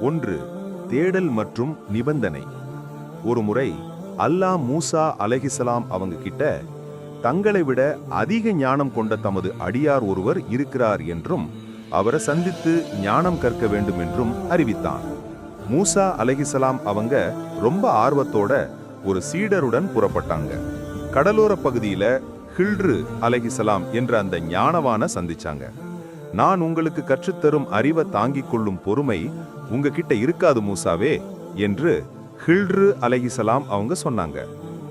ஒன்று தேடல் மற்றும் நிபந்தனை. ஒரு முறை அல்லாஹ் மூசா அலஹிசலாம் அவங்க கிட்ட தங்களை விட அதிக ஞானம் கொண்ட தமது அடியார் ஒருவர் இருக்கிறார் என்றும் அவரை சந்தித்து ஞானம் கற்க வேண்டும் என்றும் அறிவித்தான். மூசா அலஹிசலாம் அவங்க ரொம்ப ஆர்வத்தோட ஒரு சீடருடன் புறப்பட்டாங்க. கடலோர பகுதியில ஹில்ரு அலஹிசலாம் என்ற அந்த ஞானவான சந்திச்சாங்க. நான் உங்களுக்கு கற்றுத்தரும் அறிவை தாங்கிக் கொள்ளும் பொறுமை உங்ககிட்ட இருக்காது மூசாவே என்று ஹில்ரு அலைஹிசலாம் அவங்க சொன்னாங்க.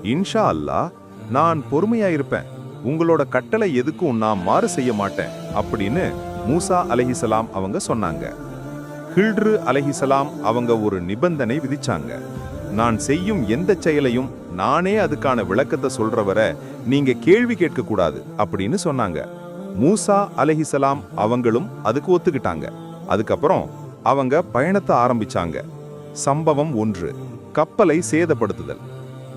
இன்ஷா அல்லாஹ் நான் பொறுமையா இருப்பேன் உங்களோட கட்டளை எதுக்கும் நான் மாறு செய்ய மாட்டேன் அப்படின்னு மூசா அலைஹிசலாம் அவங்க சொன்னாங்க. ஹில்ரு அலைஹிசலாம் அவங்க ஒரு நிபந்தனை விதிச்சாங்க. நான் செய்யும் எந்த செயலையும் நானே அதுக்கான விளக்கத்தை சொல்றவரை நீங்க கேள்வி கேட்கக்கூடாது அப்படின்னு சொன்னாங்க. மூசா அலைஹிசலாம் அவங்களும் அதுக்கு ஒத்துக்கிட்டாங்க. அதுக்கப்புறம் அவங்க பயணத்தை ஆரம்பிச்சாங்க. சம்பவம் ஒன்று கப்பலை சேதப்படுத்துதல்.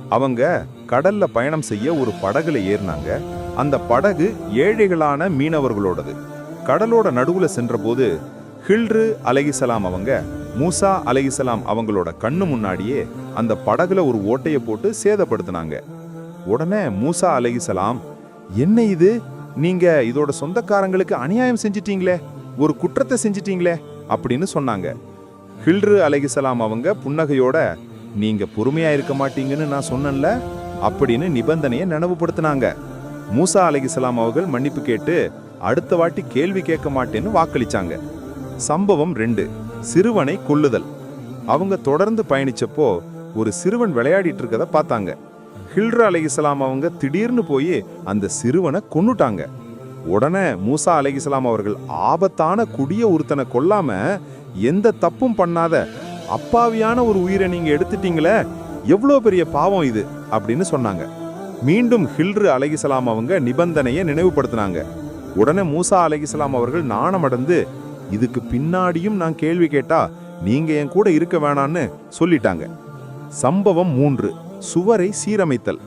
அவங்க கடல்ல பயணம் செய்ய ஒரு படகுல ஏறினாங்க. அந்த படகு ஏழைகளான மீனவர்களோடது. கடலோட நடுவுல சென்றபோது ஹில்ரு அலகிசலாம் அவங்க மூசா அலகிசலாம் அவங்களோட கண்ணு முன்னாடியே அந்த படகுல ஒரு ஓட்டையை போட்டு சேதப்படுத்தினாங்க. உடனே மூசா அலகிசலாம் என்ன இது? நீங்க இதோட சொந்தக்காரங்களுக்கு அநியாயம் செஞ்சிட்டீங்களே ஒரு குற்றத்தை செஞ்சிட்டீங்களே அப்படின்னு சொன்னாங்க. ஹில்ரு அலகிசலாம் அவங்க புன்னகையோட நீங்க பொறுமையா இருக்க மாட்டீங்கன்னு நான் சொன்னேன்ல அப்படின்னு நிபந்தனையை நினைவுபடுத்தினாங்க. மூசா அலகிசலாம் அவர்கள் மன்னிப்பு கேட்டு அடுத்த வாட்டி கேள்வி கேட்க மாட்டேன்னு வாக்களிச்சாங்க. சம்பவம் ரெண்டு சிறுவனை கொல்லுதல். அவங்க தொடர்ந்து பயணிச்சப்போ ஒரு சிறுவன் விளையாடிட்டு இருக்கதை பார்த்தாங்க. ஹில்ரு அலைஹிஸ்ஸலாம் அவங்க திடீர்னு போய் அந்த சிறுவனை கொண்டுட்டாங்க உடனே மூசா அலைஹிஸ்ஸலாம் அவர்கள் ஆபத்தான குடிய ஒருத்தனை கொல்லாம எந்த தப்பும் பண்ணாத அப்பாவியான ஒரு உயிரை நீங்க எடுத்துட்டீங்களே எவ்வளோ பெரிய பாவம் இது அப்படின்னு சொன்னாங்க. மீண்டும் ஹில்ரு அலைஹிஸ்ஸலாம் அவங்க நிபந்தனையை நினைவுபடுத்தினாங்க. உடனே மூசா அலகிசலாம் அவர்கள் நாணமடைந்து இதுக்கு பின்னாடியும் நான் கேள்வி கேட்டா நீங்க என் கூட இருக்க வேணான்னு சொல்லிட்டாங்க. சம்பவம் மூன்று. சுவரை சீரமைத்தல்.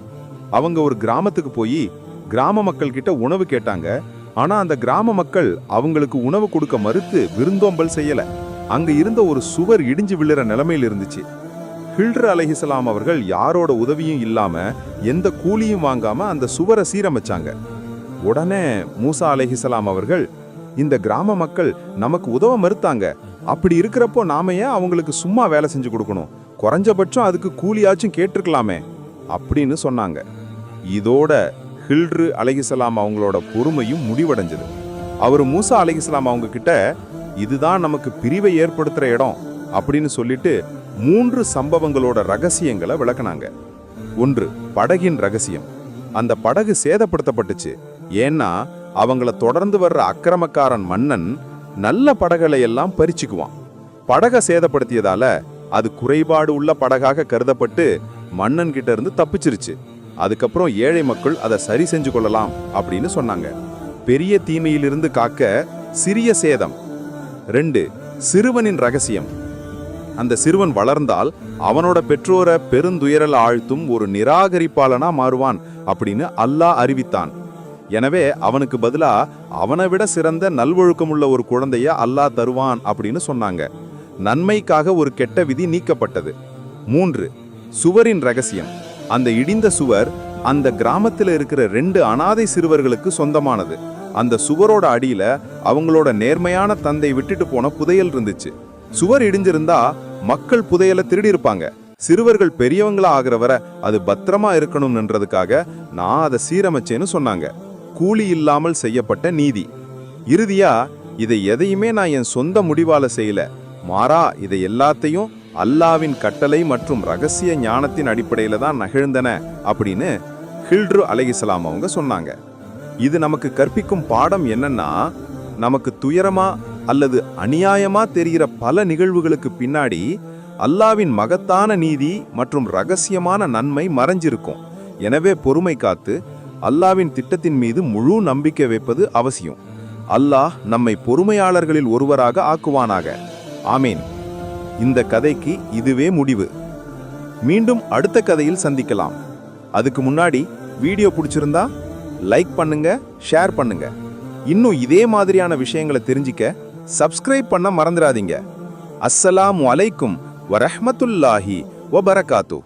அவங்க ஒரு கிராமத்துக்கு போய் கிராம மக்கள் கிட்ட உணவு கேட்டாங்க. ஆனா அந்த கிராம மக்கள் அவங்களுக்கு உணவு கொடுக்க மறுத்து விருந்தோம்பல் செய்யல. அங்க இருந்த ஒரு சுவர் இடிஞ்சு விழுற நிலைமையில் இருந்துச்சு. ஹில்ரு அலஹிசலாம் அவர்கள் யாரோட உதவியும் இல்லாம எந்த கூலியும் வாங்காம அந்த சுவரை சீரமைச்சாங்க. உடனே மூசா அலஹிசலாம் அவர்கள் இந்த கிராம மக்கள் நமக்கு உதவ மறுத்தாங்க. அப்படி இருக்கிறப்போ நாம ஏன் அவங்களுக்கு சும்மா வேலை செஞ்சு கொடுக்கணும்? குறைஞ்சபட்சம் அதுக்கு கூலியாச்சும் கேட்டிருக்கலாமே அப்படின்னு சொன்னாங்க. இதோட ஹில்ரு அலகிசலாம் அவங்களோட பொறுமையும் முடிவடைஞ்சது. அவர் மூசா அலகிசலாம் அவங்க கிட்ட இதுதான் நமக்கு பிரிவை ஏற்படுத்துகிற இடம் அப்படின்னு சொல்லிட்டு மூன்று சம்பவங்களோட ரகசியங்களை விளக்குனாங்க. ஒன்று படகின் ரகசியம். அந்த படகு சேதப்படுத்தப்பட்டுச்சு. ஏன்னா அவங்கள தொடர்ந்து வர்ற அக்கிரமக்காரன் மன்னன் நல்ல படகளை எல்லாம் பறிச்சுக்குவான். படகை சேதப்படுத்தியதால அது குறைபாடு உள்ள படகாக கருதப்பட்டு மன்னன் கிட்ட இருந்து தப்பிச்சிருச்சு. அதுக்கப்புறம் ஏழை மக்கள் அதை சரி செஞ்சு கொள்ளலாம் அப்படின்னு சொன்னாங்க. பெரிய தீமையிலிருந்து காக்க சிறிய சேதம். ரெண்டு சிறுவனின் ரகசியம். அந்த சிறுவன் வளர்ந்தால் அவனோட பெற்றோரை பெருந்துயரல் ஆழ்த்தும் ஒரு நிராகரிப்பாளனா மாறுவான் அப்படின்னு அல்லாஹ் அறிவித்தான். எனவே அவனுக்கு பதிலா அவனை விட சிறந்த நல்வொழுக்கமுள்ள ஒரு குழந்தைய அல்லாஹ் தருவான் அப்படின்னு சொன்னாங்க. நன்மைக்காக ஒரு கெட்ட விதி நீக்கப்பட்டது. மூன்று சுவரின் ரகசியம். அந்த இடிந்த சுவர் அந்த கிராமத்தில் இருக்கிற ரெண்டு அனாதை சிறுவர்களுக்கு சொந்தமானது. அந்த சுவரோட அடியில அவங்களோட நேர்மையான தந்தை விட்டுட்டு போன புதையல் இருந்துச்சு. சுவர் இடிஞ்சிருந்தா மக்கள் புதையலை திருடி இருப்பாங்க சிறுவர்கள் பெரியவங்களா ஆகிற வரை அது பத்திரமா இருக்கணும்ன்றதுக்காக நான் அதை சீரமைச்சேன்னு சொன்னாங்க. கூலி இல்லாமல் செய்யப்பட்ட நீதி. இறுதியா இதை எதையுமே நான் என் சொந்த முடிவால செய்யல. மாறா இதை எல்லாத்தையும் அல்லாவின் கட்டளை மற்றும் ரகசிய ஞானத்தின் அடிப்படையில் தான் நகிழ்ந்தன அப்படின்னு ஹில்ட்ரு அலகிசலாம் அவங்க சொன்னாங்க. இது நமக்கு கற்பிக்கும் பாடம் என்னன்னா நமக்கு துயரமா அல்லது அநியாயமா தெரிகிற பல நிகழ்வுகளுக்கு பின்னாடி அல்லாவின் மகத்தான நீதி மற்றும் ரகசியமான நன்மை மறைஞ்சிருக்கும். எனவே பொறுமை காத்து அல்லாவின் திட்டத்தின் மீது முழு நம்பிக்கை வைப்பது அவசியம். அல்லாஹ் நம்மை பொறுமையாளர்களில் ஒருவராக ஆக்குவானாக. ஆமீன். இந்த கதைக்கு இதுவே முடிவு. மீண்டும் அடுத்த கதையில் சந்திக்கலாம். அதுக்கு முன்னாடி வீடியோ பிடிச்சிருந்தா லைக் பண்ணுங்க ஷேர் பண்ணுங்க. இன்னும் இதே மாதிரியான விஷயங்களை தெரிஞ்சிக்க சப்ஸ்கிரைப் பண்ண மறந்துடாதீங்க. அஸ்ஸலாம் அலைக்கும் வரஹ்மத்துல்லாஹி வபரகாத்து.